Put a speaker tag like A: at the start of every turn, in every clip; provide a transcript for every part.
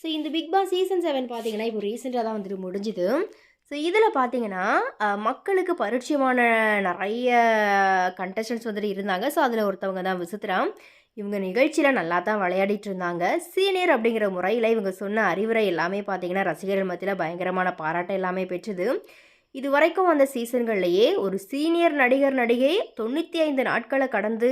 A: So இந்த Bigg Boss season seven பார்த்தீங்கன்னா இப்போ ரீசெண்டாக தான் வந்துட்டு முடிஞ்சுது. ஸோ இதில் பார்த்தீங்கன்னா மக்களுக்கு பரிச்சயமான நிறைய கண்டஸ்டன்ஸ் வந்துட்டு இருந்தாங்க. ஸோ அதில் ஒருத்தவங்க தான் விசித்ரா இவங்க நிகழ்ச்சியில் நல்லா தான் விளையாடிட்டு இருந்தாங்க. சீனியர் அப்படிங்கிற முறையில் இவங்க சொன்ன அறிவுரை எல்லாமே பார்த்தீங்கன்னா ரசிகர்கள் மத்தியில் பயங்கரமான பாராட்டு எல்லாமே பெற்றுது. இது வரைக்கும் வந்த சீசன்கள்லையே ஒரு சீனியர் நடிகர் நடிகை தொண்ணூற்றி ஐந்து நாட்களை கடந்து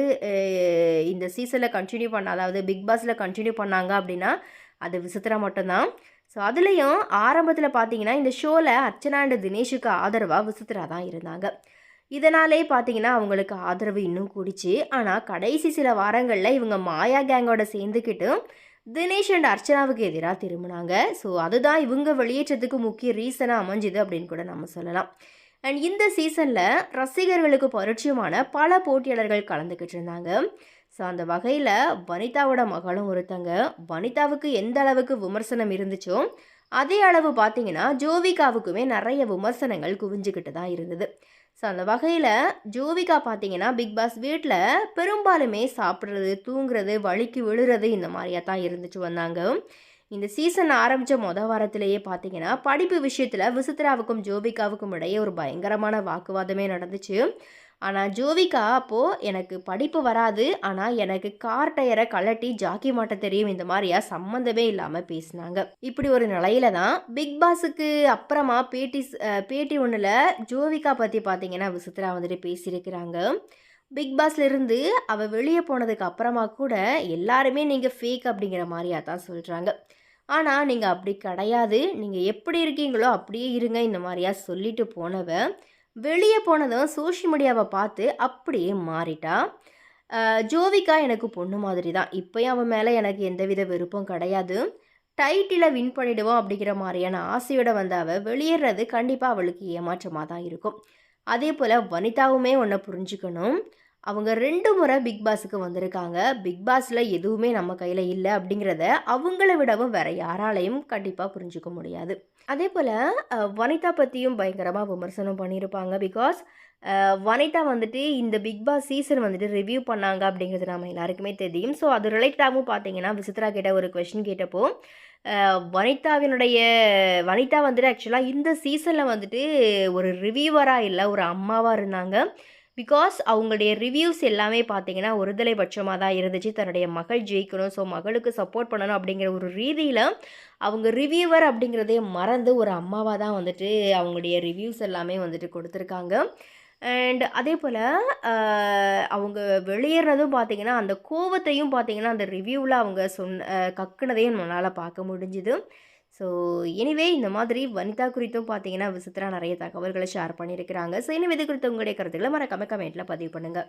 A: இந்த சீசனில் கண்டினியூ பண்ண அதாவது பிக் பாஸில் கண்டினியூ பண்ணாங்க அப்படின்னா அது விசித்திரா மட்டும்தான். ஸோ அதுலேயும் ஆரம்பத்தில் பார்த்தீங்கன்னா இந்த ஷோவில் அர்ச்சனா அண்ட் தினேஷுக்கு ஆதரவாக விசித்திரா தான் இருந்தாங்க. இதனாலே பார்த்தீங்கன்னா அவங்களுக்கு ஆதரவு இன்னும் கூடிச்சு. ஆனால் கடைசி சில வாரங்களில் இவங்க மாயா கேங்கோட சேர்ந்துக்கிட்டு தினேஷ் அண்ட் அர்ச்சனாவுக்கு எதிராக திரும்பினாங்க. ஸோ அதுதான் இவங்க வெளியேற்றத்துக்கு முக்கிய ரீசனாக அமைஞ்சுது அப்படின்னு கூட நம்ம சொல்லலாம். அண்ட் இந்த சீசனில் ரசிகர்களுக்கு பரிச்சயமான பல போட்டியாளர்கள் கலந்துக்கிட்டு இருந்தாங்க. ஸோ அந்த வகையில் வனிதாவோட மகளும் ஒருத்தங்க. வனிதாவுக்கு எந்த அளவுக்கு விமர்சனம் இருந்துச்சோ அதே அளவு பார்த்தீங்கன்னா ஜோவிகாவுக்குமே நிறைய விமர்சனங்கள் குவிஞ்சுக்கிட்டு தான் இருந்தது. ஸோ அந்த வகையில் ஜோவிகா பார்த்தீங்கன்னா பிக் பாஸ் வீட்டில் பெரும்பாலுமே சாப்பிட்றது தூங்குறது வலிக்கு விழுறது இந்த மாதிரியாக தான் இருந்துச்சு வந்தாங்க. இந்த சீசன் ஆரம்பித்த மொதல் வாரத்திலேயே பார்த்தீங்கன்னா படிப்பு விஷயத்தில் விசித்ராவுக்கும் ஜோவிகாவுக்கும் இடையே ஒரு பயங்கரமான வாக்குவாதமே நடந்துச்சு. ஆனால் ஜோவிகா அப்போது எனக்கு படிப்பு வராது. ஆனால் எனக்கு கார் டயரை கழட்டி ஜாக்கி மாட்ட தெரியும். இந்த மாதிரியா சம்மந்தமே இல்லாமல் பேசினாங்க. இப்படி ஒரு நிலையில தான் பிக் பாஸுக்கு அப்புறமா பேட்டி பேட்டி ஒன்றில் ஜோவிகா பற்றி பார்த்தீங்கன்னா விசித்ரா வந்துட்டு பேசியிருக்கிறாங்க. பிக் பாஸ்லேருந்து அவள் வெளியே போனதுக்கு அப்புறமா கூட எல்லாருமே நீங்கள் ஃபேக் அப்படிங்கிற மாதிரியா தான் சொல்கிறாங்க ஆனால் நீங்கள் அப்படி கிடையாது. நீங்கள் எப்படி இருக்கீங்களோ அப்படியே இருங்க. இந்த மாதிரியா சொல்லிட்டு போனவ வெளியே போனதும் சோஷியல் மீடியாவை பார்த்து அப்படியே மாறிட்டா. ஜோவிகா எனக்கு பொண்ணு மாதிரி தான் இப்போயும் அவன் மேலே எனக்கு எந்தவித விருப்பம் கிடையாது. டைட்டிலை வின் பண்ணிடுவோம் அப்படிங்கிற மாதிரியான ஆசையோட வந்த அவள் வெளியேறது கண்டிப்பாக அவளுக்கு ஏமாற்றமாக தான் இருக்கும். அதே போல் வனிதாவுமே ஒன்றை புரிஞ்சுக்கணும். அவங்க ரெண்டு முறை பிக் பாஸுக்கு வந்திருக்காங்க. பிக் பாஸில் எதுவுமே நம்ம கையில் இல்லை அப்படிங்கிறத அவங்கள விடவும் வேற யாராலையும் கண்டிப்பாக புரிஞ்சுக்க முடியாது. அதே போல் வனிதா பற்றியும் பயங்கரமாக விமர்சனம் பண்ணியிருப்பாங்க. பிகாஸ் வனிதா வந்துட்டு இந்த பிக் பாஸ் சீசன் வந்துட்டு ரிவ்யூ பண்ணாங்க அப்படிங்கிறது நம்ம எல்லாருக்குமே தெரியும். ஸோ அது ரிலேட்டடாகவும் பார்த்தீங்கன்னா விசித்ரா கேட்ட ஒரு கொஷின் கேட்டப்போ வனிதாவினுடைய வனிதா வந்துட்டு ஆக்சுவலாக இந்த சீசனில் வந்துட்டு ஒரு ரிவ்யூவராக இல்லை ஒரு அம்மாவாக இருந்தாங்க. பிகாஸ் அவங்களுடைய ரிவ்யூஸ் எல்லாமே பார்த்தீங்கன்னா ஒருதலை பட்சமாக தான் இருந்துச்சு. தன்னுடைய மகள் ஜெயிக்கணும் ஸோ மகளுக்கு சப்போர்ட் பண்ணணும் அப்படிங்கிற ஒரு ரீதியில் அவங்க ரிவ்யூவர் அப்படிங்கிறதே மறந்து ஒரு அம்மாவாக தான் வந்துட்டு அவங்களுடைய ரிவ்யூஸ் எல்லாமே வந்துட்டு கொடுத்துருக்காங்க. அண்ட் அதே போல் அவங்க வெளியேறதும் பார்த்தீங்கன்னா அந்த கோவத்தையும் பார்த்தீங்கன்னா அந்த ரிவ்யூவில் அவங்க சொன்ன கக்குனதையும் நம்மளால் பார்க்க முடிஞ்சுது. ஸோ எனிவே இந்த மாதிரி வனிதா குறித்தும் பார்த்தீங்கன்னா விசித்ரா நிறைய தகவல்களை ஷேர் பண்ணியிருக்கிறாங்க. ஸோ இனிமே இது குறித்து உங்களுடைய கருத்துக்களை மறக்காம கமெண்ட்டில் பதிவு பண்ணுங்கள்